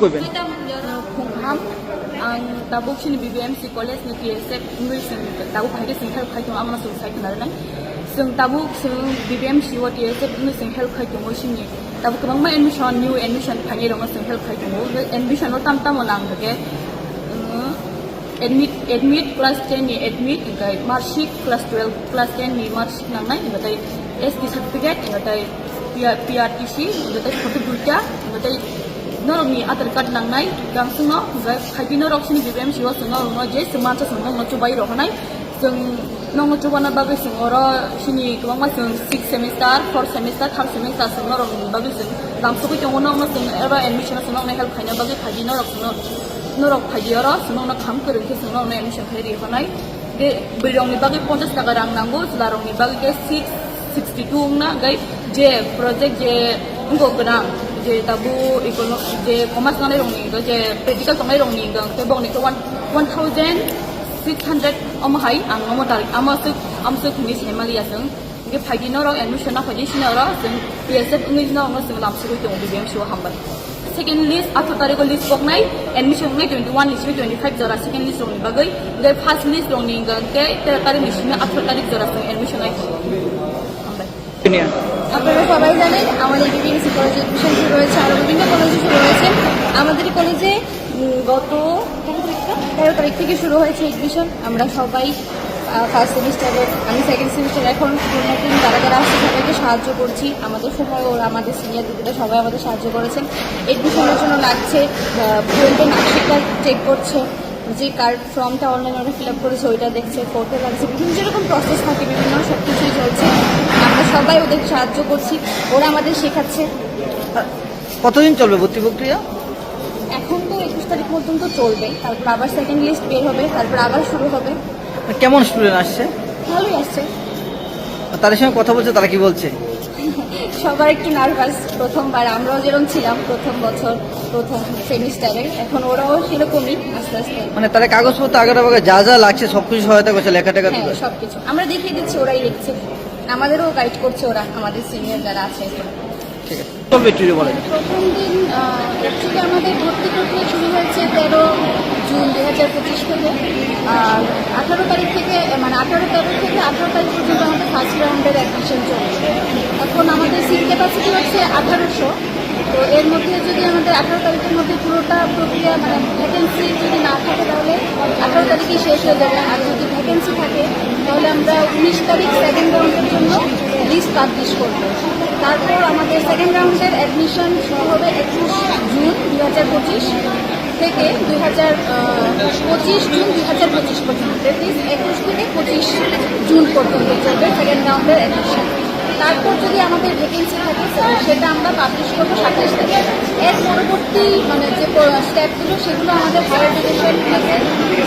কইবেন khungham ang tabuk sini BBMC college ni TSF ngui sing tabuk hai sing help khai tung amna sung sai kana nai sung tabuk sung BBMC wa TSF ngui sing help khai tung sini tabuk kamang ma admission new admission phani rong sing help khai tung admission no tam tam onang ge admit admit class 10 ni admit ngai mark sheet class 12 class 10 ni mark sheet nang nai ngai ST certificate ngai PRTC ngai photo duita ngai norok ni atar card nang nai gang sungo ga khaibi norok sini BBM siwa sungo no je seman sa sungo no chubai ro hanai जों नंगो चुबाना बागै जों अरो सिनि गोबां मा जों six semester four semester third semester जों नरक बागै जों दामसुबै दङ नंगो जों एबा एडमिशन जों नंगो हेल्प खायनो बागै खायनो नरक जों नरक खाययो अरो जों नंगो खाम गोरोंखि जों नंगो एडमिशन खायरि हनाय बे बैरंनि बागै 50 टाका रां नांगौ जुलारंनि बागै के 6 62 ना गाय जे project J je tabu ikono je komas nang rong ning je practical tong rong ning dang te bong ni to 1600 am hai ang mo tar am su am su khumi semali asang ge phagi no rong admission na phagi shina ro sen psf english na ngos lam su to bi jam show hamba second list after tare ko list bok nai admission ngai 21 list 25 jara second list rong bagai ge first list rong ning ge te tare list me after tare jara admission ngai আপনারা সবাই জানেন, আমাদের BBMC কলেজে admission শুরু হয়েছে, আরও বিভিন্ন কলেজে শুরু হয়েছে। আমাদের কলেজে গত তেরো তারিখ থেকে শুরু হয়েছে এডমিশন আমরা সবাই ফার্স্ট সেমিস্টারে আমি সেকেন্ড সেমিস্টার এখন নতুন যারা যারা আসছে, সবাইকে সাহায্য করছি। আমাদের সময় ওরা, আমাদের সিনিয়র দিদিরা সবাই আমাদের সাহায্য করেছেন। এডমিশনের জন্য লাগছে টুয়েলভে মার্কশিটটা চেক করছে। যে কার্ড ফর্মটা অনলাইনে ওরা ফিল আপ করেছে, ওইটা দেখছে ফটো লাগছে। বিভিন্ন যেরকম প্রসেস থাকে, বিভিন্ন সব কিছুই চলছে। সবাই ওদের সাহায্য করছি ওরা আমাদের শেখাচ্ছে কতদিন চলবে ভর্তি প্রক্রিয়া এখন তো একুশ তারিখ পর্যন্ত চলবে তারপর আবার সেকেন্ড লিস্ট বের হবে তারপর আবার শুরু হবে কেমন স্টুডেন্ট আসছে ভালোই আসছে তাদের সঙ্গে কথা বলছে তারা কি বলছে সবার একটু নার্ভাস প্রথমবার আমরাও যেরকম ছিলাম প্রথম বছর প্রথম সেমিস্টারে এখন ওরাও সেরকমই আস্তে আস্তে মানে তারা কাগজপত্র আগে যা যা লাগছে সবকিছু সহায়তা করছে লেখা টেখা হ্যাঁ সবকিছু আমরা দেখিয়ে দিচ্ছি ওরাই লিখছে আমাদেরও গাইড করছে ওরা আমাদের সিনিয়র যারা আছে। ঠিক বলেন প্রথম দিন অ্যাকচুয়ালি আমাদের ভর্তি প্রক্রিয়া শুরু হয়েছে তেরো জুন দু হাজার পঁচিশ থেকে। আর আঠারো তারিখ থেকে মানে আঠারো তারিখ থেকে আঠারো তারিখ পর্যন্ত আমাদের ফার্স্ট রাউন্ডের অ্যাডমিশন চলছে। এখন আমাদের সিট ক্যাপাসিটি হচ্ছে আঠারোশো। তো এর মধ্যে যদি আমাদের আঠারো তারিখের মধ্যে পুরোটা প্রক্রিয়া মানে ভ্যাকেন্সি যদি না থাকে তাহলে আঠারো তারিখেই শেষ হয়ে যাবে। আর যদি ভ্যাকেন্সি থাকে, তাহলে আমরা উনিশ তারিখ সেকেন্ড রাউন্ডের জন্য লিস্ট পাবলিশ করব। তারপর আমাদের সেকেন্ড রাউন্ডের অ্যাডমিশন শুরু হবে একুশ জুন দুই হাজার পঁচিশ থেকে দুই হাজার পঁচিশ জুন দুই হাজার পঁচিশ পর্যন্ত। একুশ থেকে পঁচিশ জুন পর্যন্ত চলবে সেকেন্ড রাউন্ডের অ্যাডমিশন তারপর যদি আমাদের ভ্যাকেন্সি থাকে সেটা আমরা পাবলিশ করব সাতাশ তারিখ। এর পরবর্তী মানে যে স্টেপগুলো সেগুলো আমাদের হায়ার এডুকেশন থেকে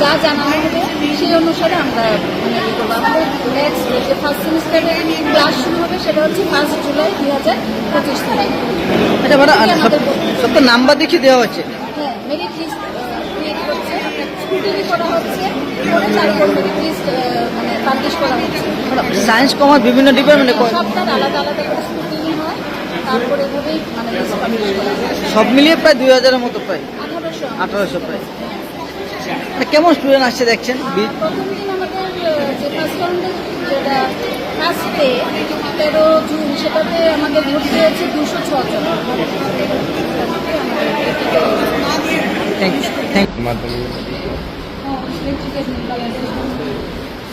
যা জানানো হবে সেই অনুসারে আমরা মানে ইয়ে করব। আমাদের নেক্সট যে ফার্স্ট সেমিস্টারের ক্লাস শুরু হবে সেটা হচ্ছে ফার্স্ট জুলাই দু হাজার পঁচিশ তারিখ। আচ্ছা সব- তো নাম্বার দেখিয়ে দেওয়া হচ্ছে হ্যাঁ মেরিট লিস্ট ক্রিয়েট করছে স্ক্রুটিনি করা হচ্ছে করে মেরিট লিস্ট মানে পাবলিশ করা হচ্ছে। সায়েন্স কমার্স বিভিন্ন ডিপার্টমেন্টে হয়। মানে হয়। সব মিলিয়ে প্রায় দুই হাজারের মতো প্রায়। আঠারোশো। প্রায়। মানে কেমন স্টুডেন্ট আসছে দেখছেন? ফার্স্ট তেরো জুন সেটাতে আমাদের ভর্তি হয়েছে দুশো ছজন মাধ্যমিক।